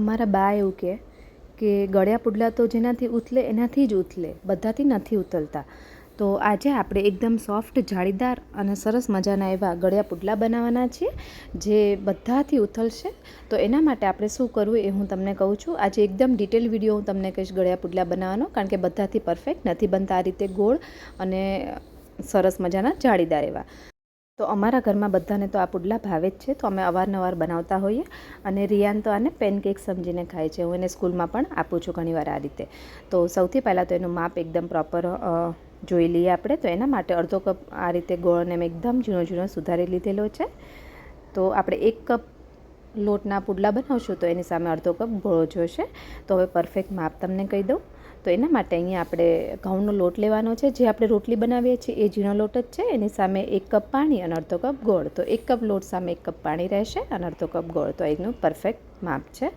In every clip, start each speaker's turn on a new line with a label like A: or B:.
A: અમારા બા એવું કહે કે ગળ્યા પુડલા તો જેનાથી ઉથલે એનાથી જ ઉથલે, બધાથી નથી ઉથલતા. તો આજે આપણે એકદમ સોફ્ટ જાળીદાર અને સરસ મજાના એવા ગળ્યા પુડલા બનાવવાના છીએ, જે બધાથી ઉથલશે. તો એના માટે આપણે શું કરવું એ હું તમને કહું છું. આજે એકદમ ડિટેલ વીડિયો હું તમને કહીશ ગળ્યા પુડલા બનાવવાનો, કારણ કે બધાથી પરફેક્ટ નથી બનતા આ રીતે ગોળ અને સરસ મજાના જાળીદાર એવા. તો અમારા ઘરમાં બધાને તો આ પુડલા ભાવે જ છે, તો અમે અવારનવાર બનાવતા હોઈએ અને રિયાન તો આને પેનકેક સમજીને ખાય છે. હું એને સ્કૂલમાં પણ આપું છું ઘણીવાર આ રીતે. તો સૌથી પહેલાં તો એનું માપ એકદમ પ્રોપર જોઈ લઈએ આપણે. તો એના માટે અડધો કપ આ રીતે ગોળને મેં એકદમ ઝીણો ઝીણો સુધારી લીધેલો છે. તો આપણે એક કપ લોટના પુડલા બનાવશું તો એની સામે અડધો કપ ગોળો જોશે. તો હવે પરફેક્ટ માપ તમને કહી દઉં. તો એના માટે અહીંયા આપણે ઘઉંનો લોટ લેવાનો છે. જે આપણે રોટલી બનાવીએ છીએ એ ઝીણો લોટ જ છે. એની સામે એક કપ પાણી અને અડધો કપ ગોળ. તો એક કપ લોટ સામે એક કપ પાણી રહેશે અને અડધો કપ ગોળ. તો એનું પરફેક્ટ માપ છે.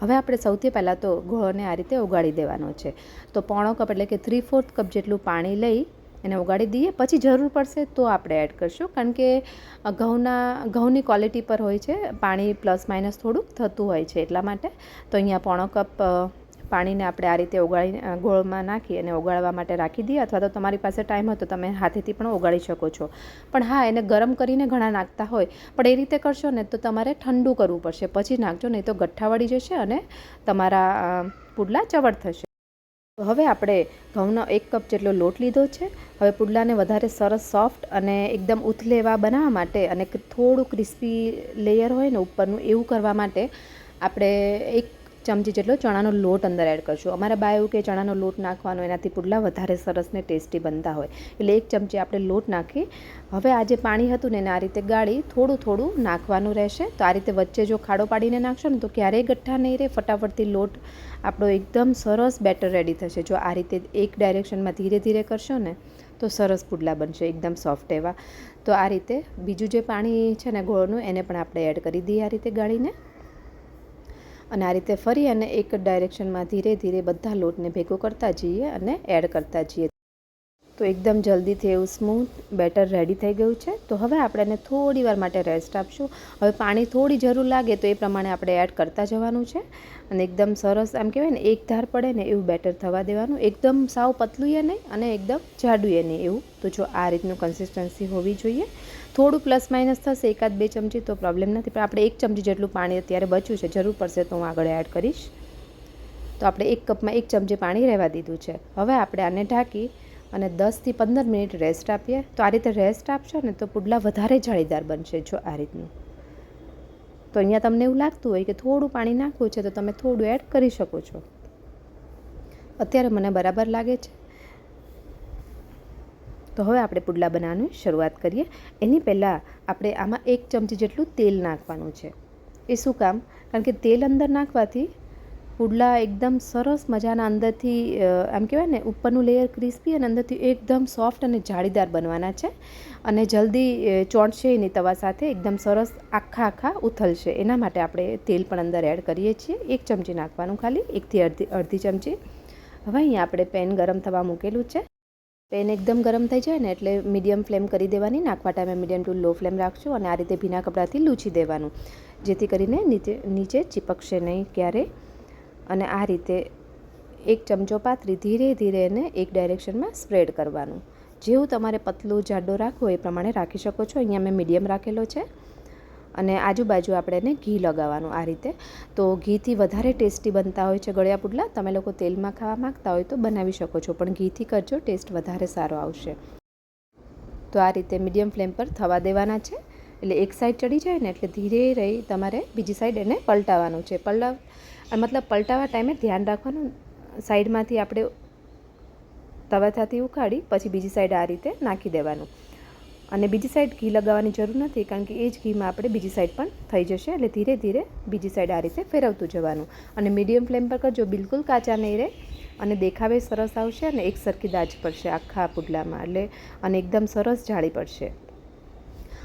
A: હવે આપણે સૌથી પહેલાં તો ગોળને આ રીતે ઉગાડી દેવાનો છે. તો પોણો કપ એટલે કે થ્રી ફોર્થ કપ જેટલું પાણી લઈ એને ઉગાડી દઈએ. પછી જરૂર પડશે તો આપણે એડ કરશું. કારણ કે ઘઉંના, ઘઉંની ક્વોલિટી પર હોય છે. પાણી પ્લસ માઇનસ થોડુંક થતું હોય છે એટલા માટે. તો અહીંયા પોણો કપ પાણીને આપણે આ રીતે ઓગાળી ગોળમાં નાખી અને ઓગાળવા માટે રાખી દઈએ અથવા તો તમારી પાસે ટાઈમ હોય તો તમે હાથેથી પણ ઉગાડી શકો છો. પણ હા, એને ગરમ કરીને ઘણા નાખતા હોય, પણ એ રીતે કરશો ને તો તમારે ઠંડુ કરવું પડશે. પછી નાખજો, નહીં તો ગઠ્ઠા વળી જશે અને તમારા પુડલા ચવડ થશે. હવે આપણે ઘઉંનો એક કપ જેટલો લોટ લીધો છે. હવે પુડલાને વધારે સરસ સોફ્ટ અને એકદમ ઉથલેવા બનાવવા માટે અને થોડું ક્રિસ્પી લેયર હોય ને ઉપરનું, એવું કરવા માટે આપણે એક ચમચી જેટલો ચણાનો લોટ અંદર એડ કરશું. અમારા બા એવું કે ચણાનો લોટ નાખવાનો એનાથી પુડલા વધારે સરસ ને ટેસ્ટી બનતા હોય. એટલે એક ચમચી આપણે લોટ નાખી. હવે આ જે પાણી હતું ને એને આ રીતે ગાળી થોડું થોડું નાખવાનું રહેશે. તો આ રીતે વચ્ચે જો ખાડો પાડીને નાખશો ને તો ક્યારેય ગઠ્ઠા નહીં રહે. ફટાફટથી લોટ આપણો એકદમ સરસ બેટર રેડી થશે. જો આ રીતે એક ડાયરેક્શનમાં ધીરે ધીરે કરશો ને તો સરસ પુડલા બનશે, એકદમ સોફ્ટ એવા. તો આ રીતે બીજું જે પાણી છે ને ગોળનું, એને પણ આપણે એડ કરી દઈએ આ રીતે ગાળીને. અને આ રીતે ફરી અને એક ડાયરેક્શનમાં ધીરે ધીરે બધા લોટને ભેગો કરતા જઈએ અને એડ કરતા જઈએ. તો એકદમ જલ્દીથી એવું સ્મૂથ, બેટર રેડી થઈ ગયું છે. તો હવે આપણે એને થોડી વાર માટે રેસ્ટ આપશું. હવે પાણી થોડી જરૂર લાગે તો એ પ્રમાણે આપણે એડ કરતા જવાનું છે. અને એકદમ સરસ, આમ કહેવાય ને, એક ધાર પડે ને એવું બેટર થવા દેવાનું. એકદમ સાવ પતલું નહીં અને એકદમ જાડું નહીં એવું. તો જો આ રીતનું કન્સિસ્ટન્સી હોવી જોઈએ. થોડું પ્લસ માઇનસ થશે, એકાદ બે ચમચી તો પ્રોબ્લેમ નથી. પણ આપણે એક ચમચી જેટલું પાણી અત્યારે બચ્યું છે, જરૂર પડશે તો હું આગળ એડ કરીશ. તો આપણે એક કપમાં એક ચમચી પાણી રહેવા દીધું છે. હવે આપણે આને ઢાંકી અને દસથી પંદર મિનિટ રેસ્ટ આપીએ. તો આ રીતે રેસ્ટ આપશો ને તો પુડલા વધારે જાળીદાર બનશે જો આ રીતનું. તો અહીંયા તમને એવું લાગતું હોય કે થોડું પાણી નાખવું છે તો તમે થોડું એડ કરી શકો છો. અત્યારે મને બરાબર લાગે છે. તો હવે આપણે પુડલા બનાવવાની શરૂઆત કરીએ. એની પહેલાં આપણે આમાં એક ચમચી જેટલું તેલ નાખવાનું છે. એ શું કામ? કારણ કે તેલ અંદર નાખવાથી પુડલા એકદમ સરસ મજાના અંદરથી આમ કહેવાય ને, ઉપરનું લેયર ક્રિસ્પી અને અંદરથી એકદમ સોફ્ટ અને જાળીદાર બનવાના છે. અને જલ્દી ચોંટશે એની તવા સાથે, એકદમ સરસ આખા આખા ઉથલશે. એના માટે આપણે તેલ પણ અંદર એડ કરીએ છીએ. એક ચમચી નાખવાનું ખાલી, એકથી અડધી અડધી ચમચી. હવે અહીંયા આપણે પેન ગરમ થવા મૂકેલું છે. પેન એકદમ ગરમ થઈ જાય ને એટલે મીડિયમ ફ્લેમ કરી દેવાની. નાખવા ટાઈમે મીડિયમ ટુ લો ફ્લેમ રાખશું અને આ રીતે ભીના કપડાથી લૂછી દેવાનું. જેથી કરીને નીચે નીચે ચીપકશે નહીં ક્યારેય અને આ રીતે એક ચમચો પાથરી ધીરે ધીરે એને એક ડાયરેક્શનમાં સ્પ્રેડ કરવાનું. જેવું તમારે પતલું જાડો રાખવો એ પ્રમાણે રાખી શકો છો. અહીંયા મેં મીડિયમ રાખેલો છે. અને આજુબાજુ આપણે એને ઘી લગાવવાનું આ રીતે. તો ઘીથી વધારે ટેસ્ટી બનતા હોય છે ગળ્યા પુડલા, તમે લોકો તેલમાં ખાવા માગતા હોય તો બનાવી શકો છો, પણ ઘીથી કરજો, ટેસ્ટ વધારે સારો આવશે. તો આ રીતે મીડિયમ ફ્લેમ પર થવા દેવાના છે. એટલે એક સાઈડ ચડી જાય ને એટલે ધીરે રહી તમારે બીજી સાઈડ એને પલટાવવાનું છે. પલટાવ મતલબ પલટાવા ટાઈમે ધ્યાન રાખવાનું, સાઈડમાંથી આપણે તવાથાથી ઉખાડી પછી બીજી સાઈડ આ રીતે નાખી દેવાનું. અને બીજી સાઈડ ઘી લગાવવાની જરૂર નથી, કારણ કે એ જ ઘીમાં આપણે બીજી સાઈડ પણ થઈ જશે. એટલે ધીરે ધીરે બીજી સાઈડ આ રીતે ફેરવતું જવાનું. અને મીડિયમ ફ્લેમ પર કરજો, બિલકુલ કાચા નહીં રહે. અને દેખાવે સરસ આવશે અને એક સરખી દાજ પડશે આખા પુડલામાં. એટલે અને એકદમ સરસ જાળી પડશે.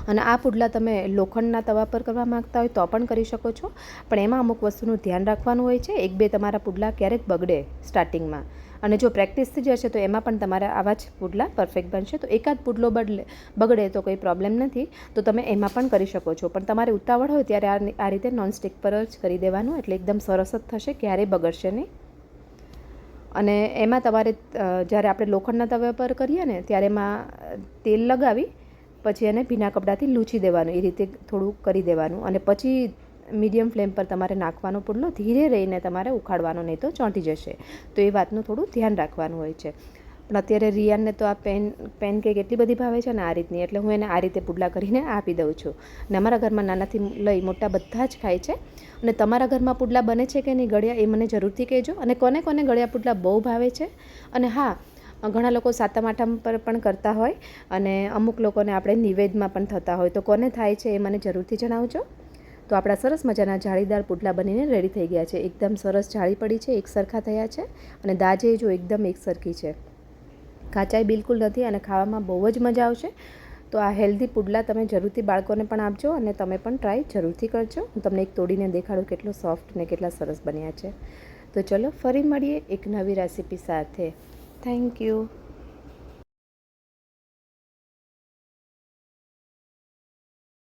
A: અને આ પુડલા તમે લોખંડના તવા પર કરવા માગતા હોય તો પણ કરી શકો છો. પણ એમાં અમુક વસ્તુનું ધ્યાન રાખવાનું હોય છે. એક બે તમારા પુડલા ક્યારેક બગડે સ્ટાર્ટિંગમાં અને જો પ્રેક્ટિસથી જશે તો એમાં પણ તમારા આવા જ પુડલા પરફેક્ટ બનશે. તો એકાદ પુડલો બદલે, બગડે તો કોઈ પ્રોબ્લેમ નથી. તો તમે એમાં પણ કરી શકો છો. પણ તમારે ઉતાવળ હોય ત્યારે આ રીતે નોનસ્ટિક પર જ કરી દેવાનું. એટલે એકદમ સરસ જ થશે, ક્યારેય બગડશે નહીં. અને એમાં તમારે જ્યારે આપણે લોખંડના તવા પર કરીએ ને, ત્યારે એમાં તેલ લગાવી, પછી એને ભીના કપડાથી લૂછી દેવાનું. એ રીતે થોડું કરી દેવાનું. અને પછી મીડિયમ ફ્લેમ પર તમારે નાખવાનો પુડલો ધીરે રહીને તમારે ઉખાડવાનો, નહીં તો ચોંટી જશે. તો એ વાતનું થોડું ધ્યાન રાખવાનું હોય છે. પણ અત્યારે રિયાનને તો આ પેન પેન કેક એટલી બધી ભાવે છે ને આ રીતની, એટલે હું એને આ રીતે પુડલા કરીને આપી દઉં છું. અને અમારા ઘરમાં નાનાથી લઈ મોટા બધા જ ખાય છે. અને તમારા ઘરમાં પુડલા બને છે કે નહીં ગળ્યા એ મને જરૂરથી કહેજો. અને કોને કોને ગળ્યા પુડલા બહુ ભાવે છે? અને હા, ઘણા લોકો સાતમ, આઠમ પર પણ કરતા હોય. અને અમુક લોકોને આપણે નિવેદમાં પણ થતા હોય. તો કોને થાય છે એ મને જરૂરથી જણાવજો. તો આપણા સરસ મજાના જાળીદાર પુટલા બનીને રેડી થઈ ગયા છે. એકદમ સરસ જાળી પડી છે, એક સરખા થયા છે અને દાજે જો એકદમ એકસરખી છે. કાચાઈ બિલકુલ નથી અને ખાવામાં બહુ જ મજા આવશે. તો આ હેલ્ધી પુડલા તમે જરૂરથી બાળકોને પણ આપજો અને તમે પણ ટ્રાય જરૂરથી કરજો. હું તમને એક તોડીને દેખાડું કેટલો સોફ્ટ ને કેટલા સરસ બન્યા છે. તો ચલો ફરી મળીએ એક નવી રેસીપી સાથે. Thank you